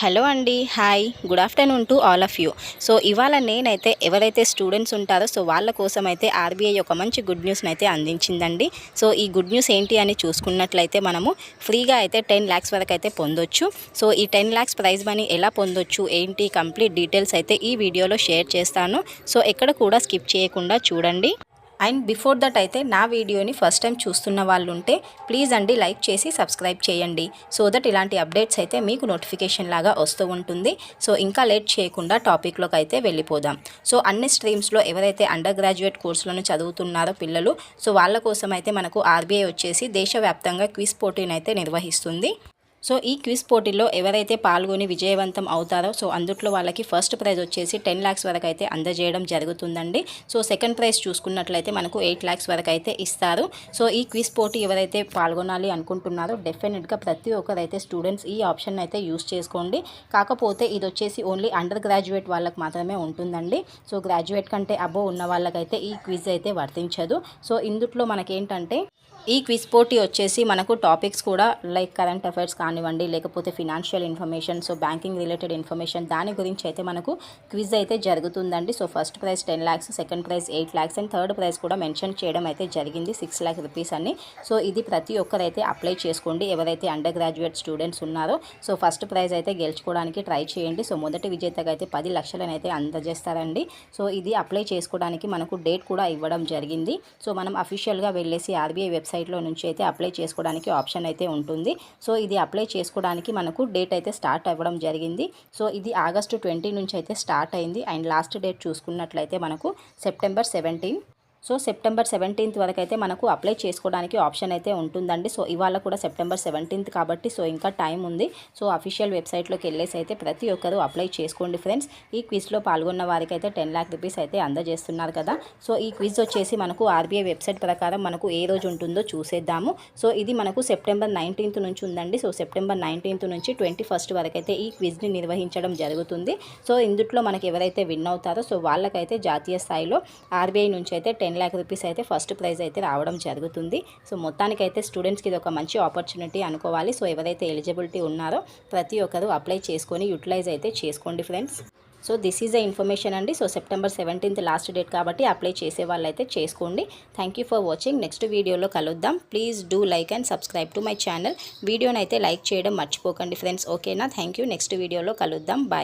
Hello అండి hi. Good afternoon to all of you. So ఇవాళ నేనైతే ఎవరైతే స్టూడెంట్స్ ఉంటారో సో వాళ్ళ కోసం అయితే ఆర్బీఐ ఒక మంచి గుడ్ న్యూస్ని అయితే అందించిందండి. సో ఈ గుడ్ న్యూస్ ఏంటి అని చూసుకున్నట్లయితే మనము ఫ్రీగా అయితే టెన్ ల్యాక్స్ వరకు అయితే పొందొచ్చు. సో ఈ టెన్ ల్యాక్స్ ప్రైజ్ మనీ ఎలా పొందొచ్చు ఏంటి కంప్లీట్ డీటెయిల్స్ అయితే ఈ వీడియోలో షేర్ చేస్తాను. సో ఎక్కడ కూడా స్కిప్ చేయకుండా చూడండి. అండ్ బిఫోర్ దట్ అయితే నా వీడియోని ఫస్ట్ టైం చూస్తున్న వాళ్ళు ఉంటే ప్లీజ్ అండి లైక్ చేసి సబ్స్క్రైబ్ చేయండి. సో దట్ ఇలాంటి అప్డేట్స్ అయితే మీకు నోటిఫికేషన్ లాగా వస్తూ ఉంటుంది. సో ఇంకా లేట్ చేయకుండా టాపిక్లోకి అయితే వెళ్ళిపోదాం. సో అన్ని స్ట్రీమ్స్లో ఎవరైతే అండర్ గ్రాడ్యుయేట్ కోర్సులను చదువుతున్నారో పిల్లలు సో వాళ్ళ కోసం అయితే మనకు ఆర్బీఐ వచ్చేసి దేశవ్యాప్తంగా క్విజ్ పోటీని అయితే నిర్వహిస్తుంది. సో ఈ క్విజ్ పోటీలో ఎవరైతే పాల్గొని విజయవంతం అవుతారో సో అందుట్లో వాళ్ళకి ఫస్ట్ ప్రైజ్ వచ్చేసి టెన్ ల్యాక్స్ వరకు అయితే అందజేయడం జరుగుతుందండి. సో సెకండ్ ప్రైజ్ చూసుకున్నట్లయితే మనకు ఎయిట్ ల్యాక్స్ వరకు అయితే ఇస్తారు. సో ఈ క్విజ్ పోటీ ఎవరైతే పాల్గొనాలి అనుకుంటున్నారో డెఫినెట్గా ప్రతి ఒక్కరైతే స్టూడెంట్స్ ఈ ఆప్షన్ అయితే యూస్ చేసుకోండి. కాకపోతే ఇది వచ్చేసి ఓన్లీ అండర్ గ్రాడ్యుయేట్ వాళ్ళకి మాత్రమే ఉంటుందండి. సో గ్రాడ్యుయేట్ కంటే అబోవ్ ఉన్న వాళ్ళకైతే ఈ క్విజ్ అయితే వర్తించదు. సో ఇందుట్లో మనకేంటంటే ఈ క్విజ్ పోటీ వచ్చేసి మనకు టాపిక్స్ కూడా లైక్ కరెంట్ అఫైర్స్ కానివ్వండి లేకపోతే financial information so banking related information దాని గురించి అయితే మనకు క్విజ్ అయితే జరుగుతుందండి. So first prize ten lakhs second prize eight lakhs and third prize కూడా మెన్షన్ చేయడం అయితే జరిగింది సిక్స్ ల్యాక్ రూపీస్ అని. సో ఇది ప్రతి ఒక్కరైతే అప్లై చేసుకోండి. ఎవరైతే అండర్ గ్రాడ్యుయేట్ స్టూడెంట్స్ ఉన్నారో సో ఫస్ట్ ప్రైజ్ అయితే గెలుచుకోవడానికి ట్రై చేయండి. సో మొదటి విజేతగా అయితే పది లక్షలను అయితే అందజేస్తారండి. సో ఇది అప్లై చేసుకోవడానికి మనకు డేట్ కూడా ఇవ్వడం జరిగింది. సో మనం అఫీషియల్గా వెళ్ళేసి ఆర్బీఐ వెబ్సైట్లో నుంచి అయితే అప్లై చేసుకోవడానికి ఆప్షన్ అయితే ఉంటుంది. సో ఇది అప్లై చేసుకోవడానికి మనకు డేట్ అయితే స్టార్ట్ అవ్వడం జరిగింది. సో ఇది ఆగస్టు ట్వంటీ నుంచి అయితే స్టార్ట్ అయింది. అండ్ లాస్ట్ డేట్ చూసుకున్నట్లయితే మనకు September seventeen so September seventeenth వరకు అయితే మనకు అప్లై చేసుకోవడానికి ఆప్షన్ అయితే ఉంటుందండి. సో ఇవాళ కూడా సెప్టెంబర్ సెవెంటీన్త్ కాబట్టి సో ఇంకా టైం ఉంది. సో అఫీషియల్ వెబ్సైట్లోకి వెళ్ళేసి అయితే ప్రతి ఒక్కరూ అప్లై చేసుకోండి ఫ్రెండ్స్. ఈ క్విజ్లో పాల్గొన్న వారికి అయితే టెన్ ల్యాక్ రూపీస్ అయితే అందజేస్తున్నారు కదా. సో ఈ క్విజ్ వచ్చేసి మనకు ఆర్బీఐ వెబ్సైట్ ప్రకారం మనకు ఏ రోజు ఉంటుందో చూసేద్దాము. సో ఇది మనకు సెప్టెంబర్ నైన్టీన్త్ నుంచి ఉందండి. సో సెప్టెంబర్ నైన్టీన్త్ నుంచి ట్వంటీ ఫస్ట్ వరకు అయితే ఈ క్విజ్ని నిర్వహించడం జరుగుతుంది. సో ఇందుట్లో మనకి ఎవరైతే విన్ అవుతారో సో వాళ్ళకైతే జాతీయ స్థాయిలో ఆర్బీఐ నుంచి అయితే టెన్ టెన్ ల్యాక్ రూపీస్ అయితే ఫస్ట్ ప్రైజ్ అయితే రావడం జరుగుతుంది. సో మొత్తానికైతే స్టూడెంట్స్కి ఇది ఒక మంచి ఆపర్చునిటీ అనుకోవాలి. సో ఎవరైతే ఎలిజిబిలిటీ ఉన్నారో ప్రతి ఒక్కరు అప్లై చేసుకొని యూటిలైజ్ అయితే చేసుకోండి friends so this is the information అండి. So September seventeenth last date కాబట్టి అప్లై చేసే వాళ్ళైతే చేసుకోండి. Thank you for watching next వీడియోలో కలుద్దాం. Please do like and subscribe to my channel వీడియోని అయితే లైక్ చేయడం మర్చిపోకండి ఫ్రెండ్స్ ఓకేనా థ్యాంక్ యూ నెక్స్ట్ వీడియోలో కలుద్దాం. బాయ్